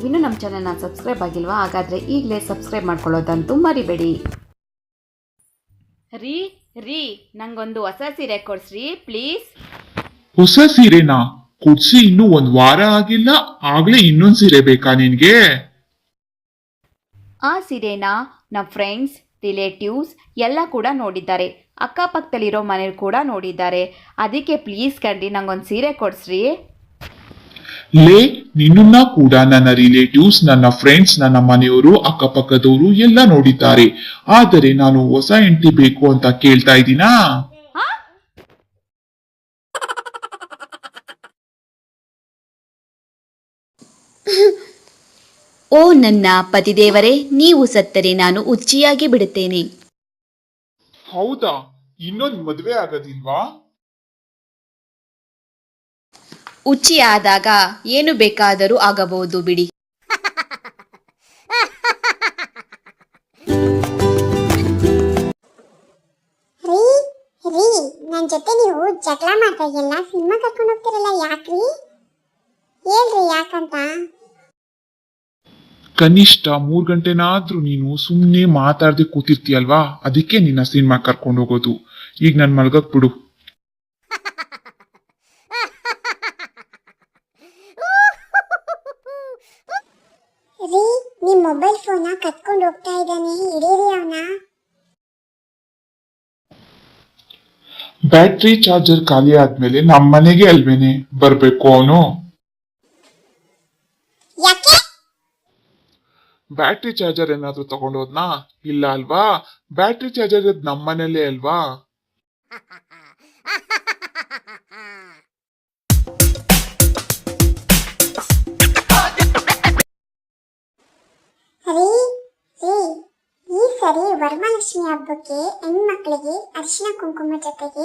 ನೀವಿನ್ನೂ ನಮ್ಮ ಚಾನಲ್ನ ಸಬ್ಸ್ಕ್ರೈಬ್ ಆಗಿಲ್ವಾ? ಹಾಗಾದರೆ ಈಗಲೇ ಸಬ್ಸ್ಕ್ರೈಬ್ ಮಾಡ್ಕೊಳ್ಳೋದಂತೂ ಮರಿಬೇಡಿ. ರೀ ರೀ ನಂಗೊಂದು ಹೊಸ ಸೀರೆ ಕೊಡ್ಸ್ರಿ ಪ್ಲೀಸ್. ಹೊಸ ಸೀರೆನಾ? ಕೊಡ್ಸಿ ಇನ್ನೂ ಒಂದು ವಾರ ಆಗಿಲ್ಲ ಆಗ್ಲೇ ಇನ್ನೊಂದ್ ಸೀರೆ ಬೇಕಾ ನಿನ್ಗೆ? ಆ ಸೀರೆನ ನಮ್ಮ ಫ್ರೆಂಡ್ಸ್ ರಿಲೇಟಿವ್ಸ್ ಎಲ್ಲ ಕೂಡ ನೋಡಿದ್ದಾರೆ. ಅಕ್ಕಪಕ್ಕದಲ್ಲಿರೋ ಮನೆಯವ್ರು ಕೂಡ ನೋಡಿದ್ದಾರೆ. ಅದಕ್ಕೆ ಪ್ಲೀಸ್ ಕಣ್ರಿ ನಂಗೊಂದು ಸೀರೆ ಕೊಡ್ಸ್ರಿ. ಲೇ ನಿನ್ನನ್ನ ಕೂಡ ನನ್ನ ರಿಲೇಟಿವ್ಸ್ ನನ್ನ ಫ್ರೆಂಡ್ಸ್ ನನ್ನ ಮನೆಯವರು ಅಕ್ಕಪಕ್ಕದವರು ಎಲ್ಲ ನೋಡಿದ್ದಾರೆ. ಆದರೆ ನಾನು ಹೊಸ ಹೆಂಡತಿ ಬೇಕು ಅಂತ ಕೇಳ್ತಾ ಇದ್ದೀನಾ? ಓ ನನ್ನ ಪತಿದೇವರೇ ನೀವು ಸತ್ತರೆ ನಾನು ಉಚ್ಚಿಯಾಗಿ ಬಿಡುತ್ತೇನೆ. ಹೌದಾ? ಇನ್ನೊಂದು ಮದುವೆ ಆಗೋದಿಲ್ವಾ? ಉಚ್ಚಿ ಆದಾಗ ಏನು ಬೇಕಾದರೂ ಆಗಬಹುದು ಬಿಡಿ. ರೀ ರೀ ನನ್ನ ಜೊತೆ ನೀವು ಜಗಳ ಮಾಡ್ದಾಗೆಲ್ಲ ಸಿನಿಮಾ ಕರ್ಕೊಂಡು ಹೋಗ್ತಿರಲ್ಲ ಯಾಕ್ರಿ? ಹೇಳ್ರಿ ಯಾಕಂತ. ಕನಿಷ್ಠ ಮೂರ್ ಗಂಟೆನಾದ್ರೂ ನೀನು ಸುಮ್ಮನೆ ಮಾತಾಡದೆ ಕೂತಿರ್ತೀಯಲ್ವಾ? ಅದಕ್ಕೆ ನಿನ್ನ ಸಿನಿಮಾ ಕರ್ಕೊಂಡು ಹೋಗೋದು. ಈಗ ನಾನು ಮಲ್ಗಕ್ ಬಿಡು. ರೀ ನಿಮ್ ಮೊಬೈಲ್ ಫೋನ ಕತ್ಕೊಂಡು ಹೋಗ್ತಾ ಇದ್ದಾನೆ. ಹಿಡೀರಿ ಅವನ. ಬ್ಯಾಟ್ರಿ ಚಾರ್ಜರ್ ಖಾಲಿ ಆದ್ಮೇಲೆ ನಮ್ಮ ಮನೆಗೆ ಅಲ್ವೇನೆ? ಬರ್ಬೇಕು ಅವನು? ಯಾಕೆ? ಬ್ಯಾಟ್ರಿ ಚಾರ್ಜರ್ ಏನಾದ್ರೂ ತಗೊಂಡೋದ್ನಾ? ಇಲ್ಲ ಅಲ್ವಾ? ಬ್ಯಾಟ್ರಿ ಚಾರ್ಜರ್ ಇದ್ ನಮ್ಮ ಮನೇಲೇ ಅಲ್ವಾ? ವರಮಹಾಲಕ್ಷ್ಮಿ ಹಬ್ಬಕ್ಕೆ ಹೆಣ್ಮಕ್ಳಿಗೆ ಅರಿಶಿನ ಕುಂಕುಮ ಜೊತೆಗೆ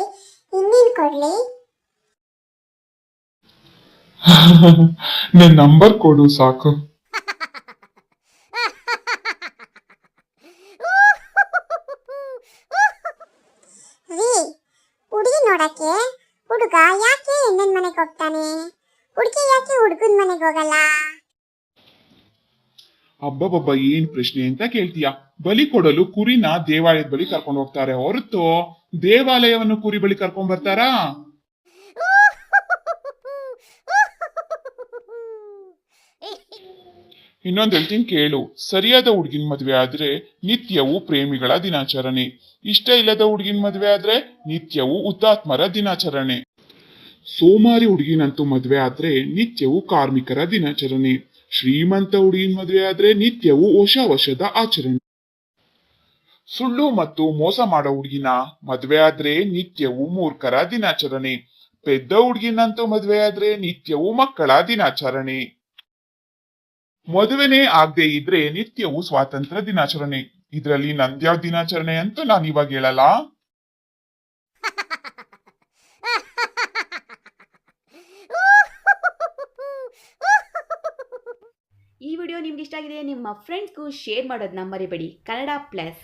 ಇನ್ನೇನ್ ಕೊಡ್ಲಿ. ನಿನ್ ನಂಬರ್ ಕೊಡು ಸಾಕು. ಹುಡುಗಿ ನೋಡಕ್ಕೆ ಹುಡುಗ ಯಾಕೆ ಹೆಣ್ಣನ್ ಮನೆಗೆ ಹೋಗ್ತಾನೆ? ಹುಡುಗಿ ಯಾಕೆ ಹುಡುಗನ್ ಮನೆಗೆ ಹೋಗಲ್ಲ? ಅಬ್ಬಬ್ಬಬ್ಬ ಏನ್ ಪ್ರಶ್ನೆ ಅಂತ ಕೇಳ್ತೀಯ? ಬಲಿ ಕೊಡಲು ಕುರಿನ ದೇವಾಲಯದ ಬಳಿ ಕರ್ಕೊಂಡು ಹೋಗ್ತಾರೆ. ಹೊರತು ದೇವಾಲಯವನ್ನು ಕುರಿ ಬಳಿ ಕರ್ಕೊಂಡ್ ಬರ್ತಾರಾ? ಇನ್ನೊಂದ್ ಹೇಳ್ತೀನಿ ಕೇಳು. ಸರಿಯಾದ ಹುಡುಗಿನ ಮದುವೆ ಆದ್ರೆ ನಿತ್ಯವೂ ಪ್ರೇಮಿಗಳ ದಿನಾಚರಣೆ. ಇಷ್ಟ ಇಲ್ಲದ ಹುಡುಗಿನ ಮದುವೆ ಆದ್ರೆ ನಿತ್ಯವೂ ಹುತಾತ್ಮರ ದಿನಾಚರಣೆ. ಸೋಮಾರಿ ಹುಡುಗಿನಂತೂ ಮದುವೆ ಆದ್ರೆ ನಿತ್ಯವೂ ಕಾರ್ಮಿಕರ ದಿನಾಚರಣೆ. ಶ್ರೀಮಂತ ಹುಡುಗಿನ ಮದುವೆ ಆದ್ರೆ ನಿತ್ಯವೂ ಹೊಸ ವರ್ಷದ ಆಚರಣೆ. ಸುಳ್ಳು ಮತ್ತು ಮೋಸ ಮಾಡೋ ಹುಡುಗಿನ ಮದುವೆ ಆದ್ರೆ ನಿತ್ಯವೂ ಮೂರ್ಖರ ದಿನಾಚರಣೆ. ಪೆದ್ದ ಹುಡುಗಿನಂತೂ ಮದುವೆ ಆದ್ರೆ ನಿತ್ಯವೂ ಮಕ್ಕಳ ದಿನಾಚರಣೆ. ಮದುವೆನೇ ಆಗದೆ ಇದ್ರೆ ನಿತ್ಯವೂ ಸ್ವಾತಂತ್ರ್ಯ ದಿನಾಚರಣೆ. ಇದ್ರಲ್ಲಿ ನಂದ್ಯಾವ್ ದಿನಾಚರಣೆ ಅಂತೂ ನಾನು ಇವಾಗ ಹೇಳಲ್ಲ. ಇಷ್ಟ ಆಗಿದೆ ನಿಮ್ಮ ಫ್ರೆಂಡ್ಸ್ಗೂ ಶೇರ್ ಮಾಡೋದನ್ನ ಮರಿಬೇಡಿ. ಕನ್ನಡ ಪ್ಲಸ್